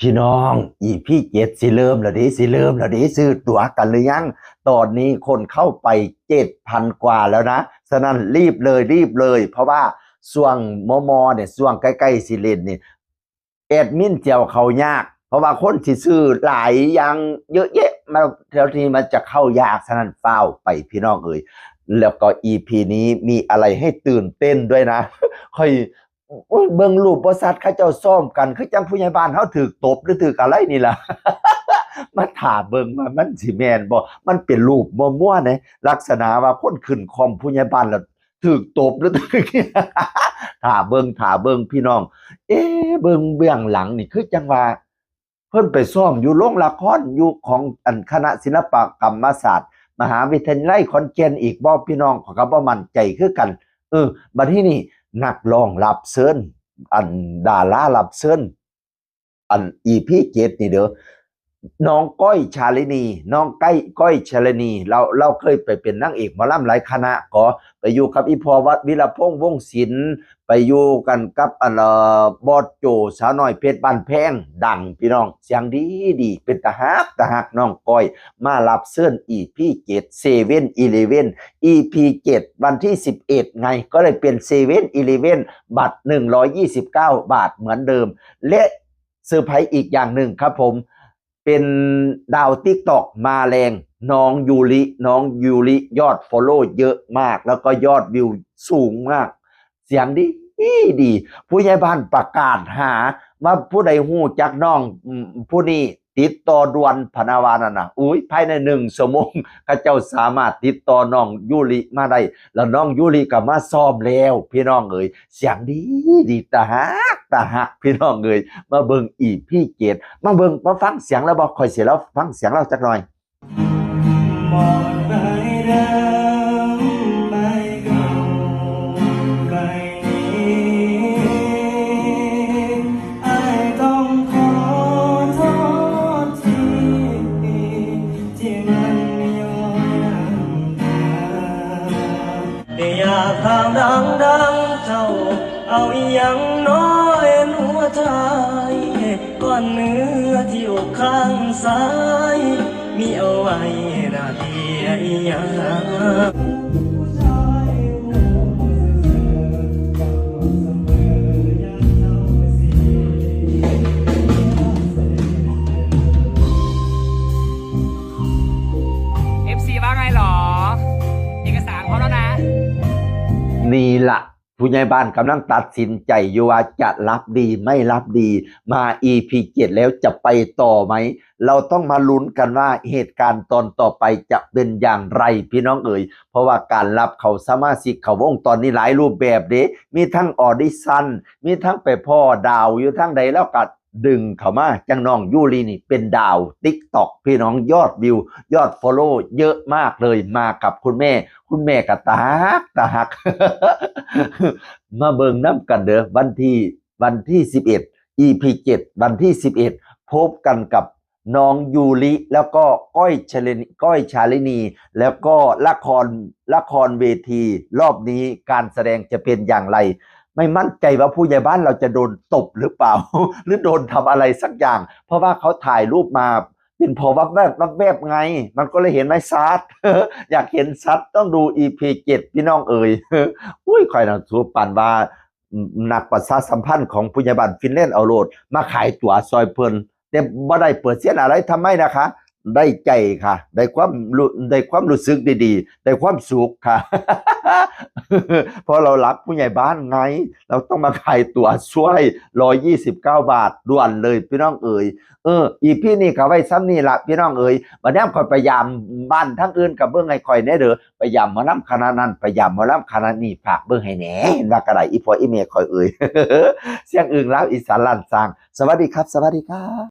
พี่น้องอีพี่เจ็ดสิเริ่มแล้วดิสิเริ่มแล้วดิซื้อตั๋วกันหรือยัง ตอนนี้คนเข้าไปเจ็ดพันกว่าแล้วนะ ฉะนั้นรีบเลยรีบเลย เพราะว่าส่วงมอมอเนี่ยส่วงใกล้ๆสิเลนนี่แอดมินเจียวเขายาก เพราะว่าคนสิซื้อหลายอย่างเยอะแยะมาแถวนี้มันจะเข้ายาก ฉะนั้นเฝ้าไปพี่น้องเอ่ยแล้วก็อีพีนี้มีอะไรให้ตื่นเต้นด้วยนะ ค่อย โอ้ยเบิ่งรูปบริษัทเขาเจ้าซ่อมกัน คือจังผู้ใหญ่บ้านเขาถือตบหรือถืออะไรนี่ล่ะ มาถามเบิ่งมามันสิแม่นบ่มันเป็นรูปมั่วๆนะลักษณะว่าคนขึ้นคอมผู้ใหญ่บ้านแล้วถือตบหรือถือถ่าเบิ่งถ่าเบิ่งพี่น้อง เอ๊เบิ่งเบื้องหลังนี่คือจังว่า เพิ่นไปซ่อมอยู่โรงละครอยู่ของอันคณะศิลปกรรมศาสตร์ มหาวิทยาลัยขอนแก่นอีกบ่พี่น้องขอก็บ่มั่นใจคือกัน เออบัดนี้นี่ นักร้องรับเชิญอันดารารับเชิญอันอีพีเจ็ดนี่เด้อน้องก้อยชาลินี น้องใกล้ก้อยชาลินี เราเราเคยไปเป็นนางเอกมาล่ำหลายคณะก็ไปอยู่กับอีพอวัดวิรพงษ์วงศิลป์ ไปอยู่กันกับอันเอ่อบอดโจสาวน้อยเพชรบ้านแพงดังพี่น้อง เสียงดีดีเป็นตาฮักตาฮักน้องก้อย มารับเสื้ออีพีเจ็ดเซเว่นอีเลเว่น EP 7วันที่ 11 ไงก็เลยเป็น7 e เ e ่ e อบัตร 129 บาทเหมือนเดิม และเซอร์ไพรส์อีกอย่างหนึ่งครับผม เป็นดาวติ๊กตอกมาแรงน้องยูริน้องยูริยอดฟอลโล่เยอะมาก แล้วก็ยอดวิวสูงมาก เสียงดีดี ผู้ใหญ่บ้านประกาศหาว่าผู้ใดหู้จักน้องผู้นี้ติดต่อด่วนพนาวานั่นนะอุ้ยภายในหนึ่งชั่วโมงข้าเจ้าสามารถติดต่อน้องยูริมาได้แล้วน้องยูริก็มาซ้อมแล้ว พี่น้องเอ๋ยเสียงดีดีตาฮักตาฮักพี่น้องเอ๋ยมาเบิ่งอีพี่เกดมาเบิ่งมาฟังเสียงแล้วบอกคอยเสียแล้วฟังเสียงเราจักหน่อย ดังดังเจ้า เอาอีหยังน้อยหัวใจก้อนเนื้อที่อกข้างซ้าย มีเอาไว้หน้าที่ไอ้ยาเอฟซีว่าไงหรอ นี่ละผู้ใหญ่บ้านกำลังตัดสินใจอยู่ว่าจะรับดีไม่รับดี มา EP 7แล้วจะไปต่อไหม เราต้องมาลุ้นกันว่าเหตุการณ์ตอนต่อไปจะเป็นอย่างไรพี่น้องเอ๋ยเพราะว่าการรับเขาสมาชิกเขาวงตอนนี้หลายรูปแบบเด้มีทั้งออดิชั่นมีทั้งไปพ่อดาวอยู่ทั้งใดแล้วก็ดึ ดึงเขามาจังน้องยูรีนี่เป็นดาวติ๊กตอกพี่น้องยอดวิว ยอดฟอลโล่เยอะมากเลยมากับคุณแม่ คุณแม่ก็ตากตาฮัก มาเบิงน้ำกันเด้อวันที่วันที่11 EP 7วันที่11พบกันกับน้องยูริแล้วก็ก้อยชลินก้อยชาลินี แล้วก็ละครละครเวที รอบนี้การแสดงจะเป็นอย่างไร ไม่มั่นใจว่าผู้ใหญ่บ้านเราจะโดนตบหรือเปล่า หรือโดนทำอะไรสักอย่าง เพราะว่าเขาถ่ายรูปมาเป็นพอวับแวบวับแวบไง มันก็เลยเห็นไม่ชัดอยากเห็นชัดต้องดู EP 7พี่น้องเอ๋ยอุ้ยคอยนะสูปันว่านักประชาสัมพันธ์ของผู้ใหญ่บ้านฟินแลนด์เอาโลดมาขายตั๋วซอยเพลินแต่บ่ได้เปิดเสียนอะไรทำไมนะคะ ได้ใจค่ะ ได้ความได้ความรู้สึกดีๆ ได้ความสุขค่ะ เพราะเรารักผู้ใหญ่บ้านไง เราต้องมาขายตั๋วช่วย129บเก้าบาทด่วนเลยพี่น้องเอ๋ยเออ อีพี่นี่ก็ไว้ซ้ำนี่ละพี่น้องเอ๋ยบัดนี้คอยพยายามบ้านทั้งอื่นกับเบื้องไงคอยแน่เด้อพยายามมาล้ำคณะนั้นพยายามมาล้ำคณะนี้ฝากเบื้องให้แหน่ว่ากระไรอีพออีเมคอยเอ่ยเสียงอื่นแล้วอีสานลันสร้าง สวัสดีครับ สวัสดีครับ